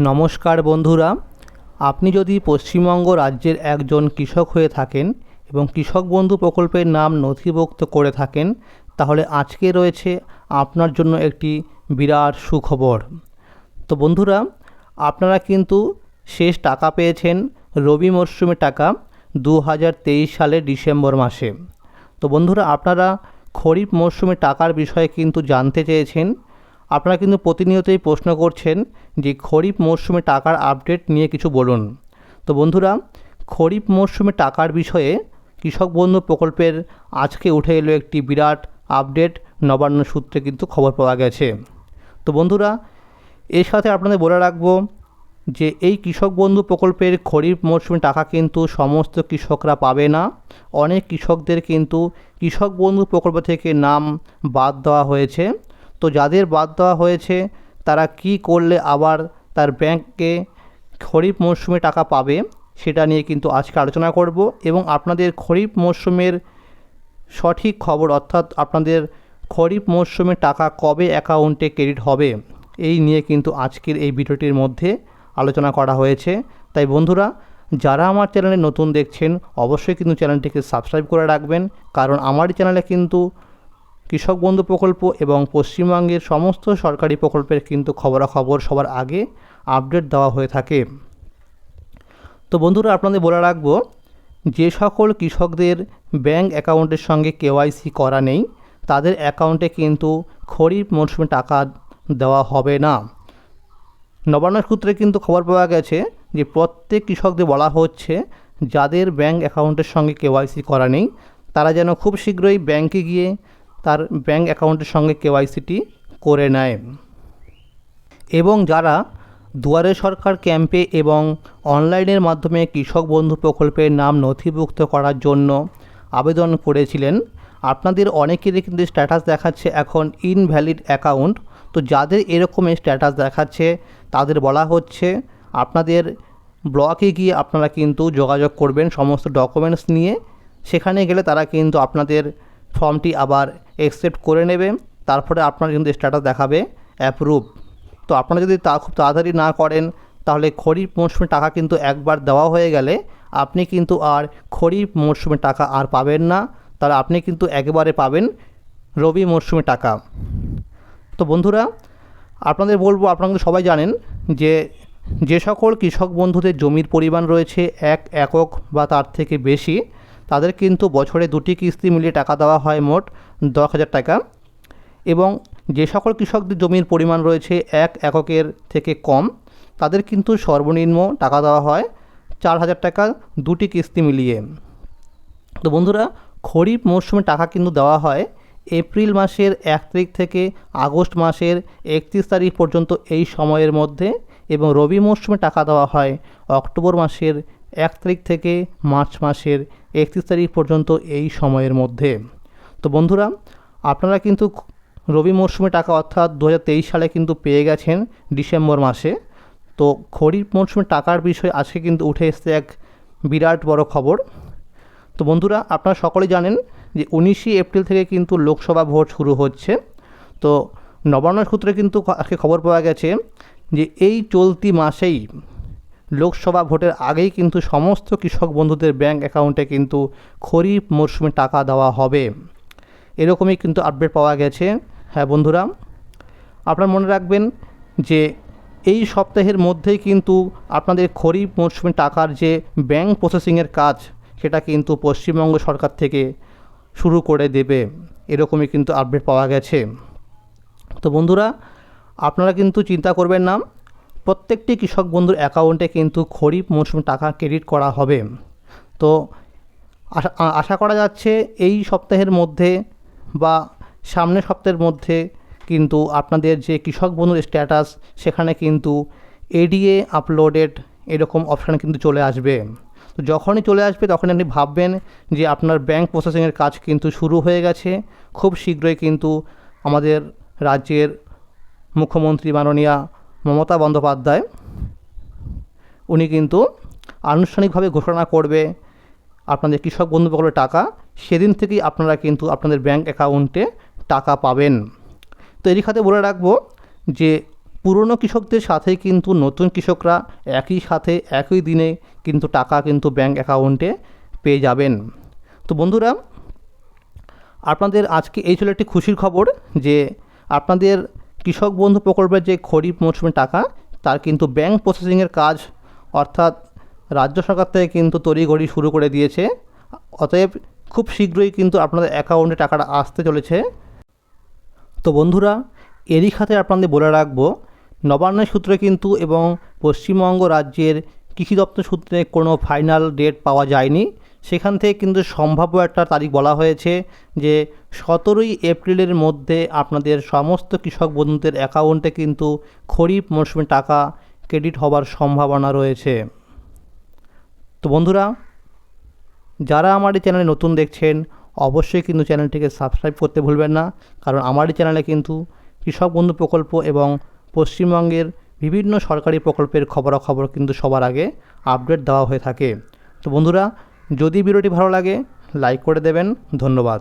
নমস্কার বন্ধুরা, আপনি যদি পশ্চিমবঙ্গ রাজ্যের একজন কৃষক হয়ে থাকেন এবং কৃষক বন্ধু প্রকল্পের নাম নথিভুক্ত করে থাকেন, তাহলে আজকে রয়েছে আপনার জন্য একটি বিরাট সুখবর। তো বন্ধুরা, আপনারা কিন্তু শেষ টাকা পেয়েছেন রবি মরশুমে টাকা দু হাজার তেইশ সালের ডিসেম্বর মাসে। তো বন্ধুরা, আপনারা খরিফ মরশুমে টাকার বিষয়ে কিন্তু জানতে চেয়েছেন আপনারা কিন্তু প্রতিনিয়তই প্রশ্ন করছেন যে খরিফ মরশুমে টাকার আপডেট নিয়ে কিছু বলুন। তো বন্ধুরা, খরিফ মরশুমে টাকার বিষয়ে কৃষক বন্ধু প্রকল্পের আজকে উঠে এলো একটি বিরাট আপডেট, নবান্ন সূত্রে কিন্তু খবর পাওয়া গেছে। তো বন্ধুরা, এর সাথে আপনাদের বলে রাখব যে এই কৃষক বন্ধু প্রকল্পের খরিফ মরশুমে টাকা কিন্তু সমস্ত কৃষকরা পাবে না। অনেক কৃষকদের কিন্তু কৃষক বন্ধু প্রকল্প থেকে নাম বাদ দেওয়া হয়েছে। তো যাদের বাদ দেওয়া হয়েছে, তারা কি করলে আবার তার ব্যাংকে খরিফ মরশুমে টাকা পাবে, সেটা নিয়ে কিন্তু আজকে আলোচনা করব এবং আপনাদের খরিফ মরশুমের সঠিক খবর অর্থাৎ আপনাদের খরিফ মরশুমে টাকা কবে অ্যাকাউন্টে ক্রেডিট হবে, এই নিয়ে কিন্তু আজকের এই ভিডিওটির মধ্যে আলোচনা করা হয়েছে। তাই বন্ধুরা, যারা আমার চ্যানেলে নতুন দেখছেন, অবশ্যই কিন্তু চ্যানেলটিকে সাবস্ক্রাইব করে রাখবেন, কারণ আমার চ্যানেলে কিন্তু কৃষক বন্ধু প্রকল্প এবং পশ্চিমবঙ্গের সমস্ত সরকারি প্রকল্পের কিন্তু খবরাখবর সবার আগে আপডেট দেওয়া হয়ে থাকে। তো বন্ধুরা, আপনাদের বলে রাখব, যে সকল কৃষকদের ব্যাংক অ্যাকাউন্টের সঙ্গে কেওয়াইসি করা নেই, তাদের অ্যাকাউন্টে কিন্তু খরিফ মরশুমে টাকা দেওয়া হবে না। নবান্ন সূত্রে কিন্তু খবর পাওয়া গেছে যে, প্রত্যেক কৃষকদের বলা হচ্ছে, যাদের ব্যাংক অ্যাকাউন্টের সঙ্গে কেওয়াইসি করা নেই, তারা যেন খুব শীঘ্রই ব্যাংকে গিয়ে তার ব্যাংক অ্যাকাউন্টের সঙ্গে কেওয়াইসিটি করে নেয়। এবং যারা দুয়ারে সরকার ক্যাম্পে এবং অনলাইনের মাধ্যমে কৃষক বন্ধু প্রকল্পের নাম নথিভুক্ত করার জন্য আবেদন করেছিলেন, আপনাদের অনেকেরই কিন্তু স্ট্যাটাস দেখাচ্ছে এখন ইনভ্যালিড অ্যাকাউন্ট তো যাদের এরকম স্ট্যাটাস দেখাচ্ছে, তাদের বলা হচ্ছে আপনাদের ব্লকে গিয়ে আপনারা কিন্তু যোগাযোগ করবেন সমস্ত ডকুমেন্টস নিয়ে। সেখানে গেলে তারা কিন্তু আপনাদের ফর্মটি আবার অ্যাকসেপ্ট করে নেবে, তারপরে আপনার কিন্তু স্ট্যাটাস দেখাবে অ্যাপ্রুভ তো আপনারা যদি তা খুব তাড়াতাড়ি না করেন, তাহলে খরিফ মরশুমে টাকা কিন্তু একবার দেওয়া হয়ে গেলে আপনি কিন্তু আর খরিফ মরশুমে টাকা আর পাবেন না, তাহলে আপনি কিন্তু একবারে পাবেন রবি মরশুমে টাকা। তো বন্ধুরা, আপনাদের বলব, আপনারা কিন্তু সবাই জানেন যে যে সকল কৃষক বন্ধুদের জমির পরিমাণ রয়েছে এক একক বা তার থেকে বেশি তাদের কিন্তু বছরে দুটি কিস্তি মিলিয়ে টাকা দেওয়া হয় মোট দশ হাজার টাকা। এবং যে সকল কৃষকদের জমির পরিমাণ রয়েছে এক এককের থেকে কম, তাদের কিন্তু সর্বনিম্ন টাকা দেওয়া হয় চার হাজার টাকা দুটি কিস্তি মিলিয়ে। তো বন্ধুরা, খরিফ মরশুমে টাকা কিন্তু দেওয়া হয় এপ্রিল মাসের এক তারিখ থেকে আগস্ট মাসের একত্রিশ তারিখ পর্যন্ত এই সময়ের মধ্যে এবং রবি মরশুমে টাকা দেওয়া হয় অক্টোবর মাসের এক তারিখ থেকে মার্চ মাসের একত্রিশ তারিখ পর্যন্ত এই সময়ের মধ্যে। তো বন্ধুরা, আপনারা কিন্তু রবি মরশুমে টাকা অর্থাৎ দু হাজার তেইশ সালে কিন্তু পেয়ে গেছেন ডিসেম্বর মাসে। তো খরিফ মরশুমে টাকার বিষয়ে আজকে কিন্তু উঠে এসছে এক বিরাট বড় খবর। তো বন্ধুরা, আপনারা সকলেই জানেন যে উনিশে এপ্রিল থেকে কিন্তু লোকসভা ভোট শুরু হচ্ছে। তো নবান্ন সূত্রে কিন্তু আজকে খবর পাওয়া গেছে যে এই চলতি মাসেই লোকসভা ভোটের আগেই কিন্তু সমস্ত কৃষক বন্ধুদের ব্যাংক অ্যাকাউন্টে কিন্তু খরিফ মরশুমে টাকা দেওয়া হবে। এরকমই কিন্তু আপডেট পাওয়া গেছে। হ্যাঁ বন্ধুরা, আপনারা মনে রাখবেন যে এই সপ্তাহের মধ্যেই কিন্তু আপনাদের খরিফ মরশুমে টাকার যে ব্যাংক প্রসেসিংয়ের কাজ, সেটা কিন্তু পশ্চিমবঙ্গ সরকার থেকে শুরু করে দেবে। এরকমই কিন্তু আপডেট পাওয়া গেছে। তো বন্ধুরা, আপনারা কিন্তু চিন্তা করবেন না প্রত্যেকটি কৃষক বন্ধুর অ্যাকাউন্টে কিন্তু খরিফ মরশুম টাকা ক্রেডিট করা হবে। তো আশা আশা করা যাচ্ছে এই সপ্তাহের মধ্যে বা সামনের সপ্তাহের মধ্যে কিন্তু আপনাদের যে কৃষক বন্ধুর স্ট্যাটাস সেখানে কিন্তু এডিএ আপলোডেড এরকম অপশান কিন্তু চলে আসবে। তো যখনই চলে আসবে তখন আপনি ভাববেন যে আপনার ব্যাংক প্রসেসিংয়ের কাজ কিন্তু শুরু হয়ে গেছে। খুব শীঘ্রই কিন্তু আমাদের রাজ্যের মুখ্যমন্ত্রী মাননীয়া মমতা বন্দ্যোপাধ্যায়, উনি কিন্তু আনুষ্ঠানিকভাবে ঘোষণা করবে আপনাদের কৃষক বন্ধু প্রকল্পের টাকা। সেদিন থেকেই আপনারা কিন্তু আপনাদের ব্যাংক অ্যাকাউন্টে টাকা পাবেন। তো এরই খাতে বলে রাখব যে, পুরনো কৃষকদের সাথে কিন্তু নতুন কৃষকরা একই সাথে একই দিনে কিন্তু টাকা কিন্তু ব্যাঙ্ক অ্যাকাউন্টে পেয়ে যাবেন। তো বন্ধুরা, আপনাদের আজকে এই ছিল একটি খুশির খবর যে, আপনাদের কৃষক বন্ধু প্রকল্পের যে খরিফ মৌসুমের টাকা, তার কিন্তু ব্যাংক প্রসেসিংয়ের কাজ অর্থাৎ রাজ্য সরকার থেকে কিন্তু তড়িঘড়ি শুরু করে দিয়েছে। অতএব খুব শীঘ্রই কিন্তু আপনাদের অ্যাকাউন্টে টাকাটা আসতে চলেছে। তো বন্ধুরা, এরই খাতে আপনাদের বলে রাখব, নবান্নের সূত্রে কিন্তু এবং পশ্চিমবঙ্গ রাজ্যের কৃষি দপ্তর সূত্রে কোনো ফাইনাল ডেট পাওয়া যায়নি। সেখান থেকে কিন্তু সম্ভাব্য একটা তারিখ বলা হয়েছে যে সতেরোই এপ্রিলের মধ্যে আপনাদের সমস্ত কৃষক বন্ধুদের অ্যাকাউন্টে কিন্তু খরিফ মরশুমে টাকা ক্রেডিট হবার সম্ভাবনা রয়েছে। তো বন্ধুরা, যারা আমার এই চ্যানেলে নতুন দেখছেন, অবশ্যই কিন্তু চ্যানেলটিকে সাবস্ক্রাইব করতে ভুলবেন না, কারণ আমার এই চ্যানেলে কিন্তু কৃষক বন্ধু প্রকল্প এবং পশ্চিমবঙ্গের বিভিন্ন সরকারি প্রকল্পের খবরাখবর কিন্তু সবার আগে আপডেট দেওয়া হয়ে থাকে। তো বন্ধুরা যদি ভিডিওটি ভালো লাগে লাইক করে দেবেন। ধন্যবাদ।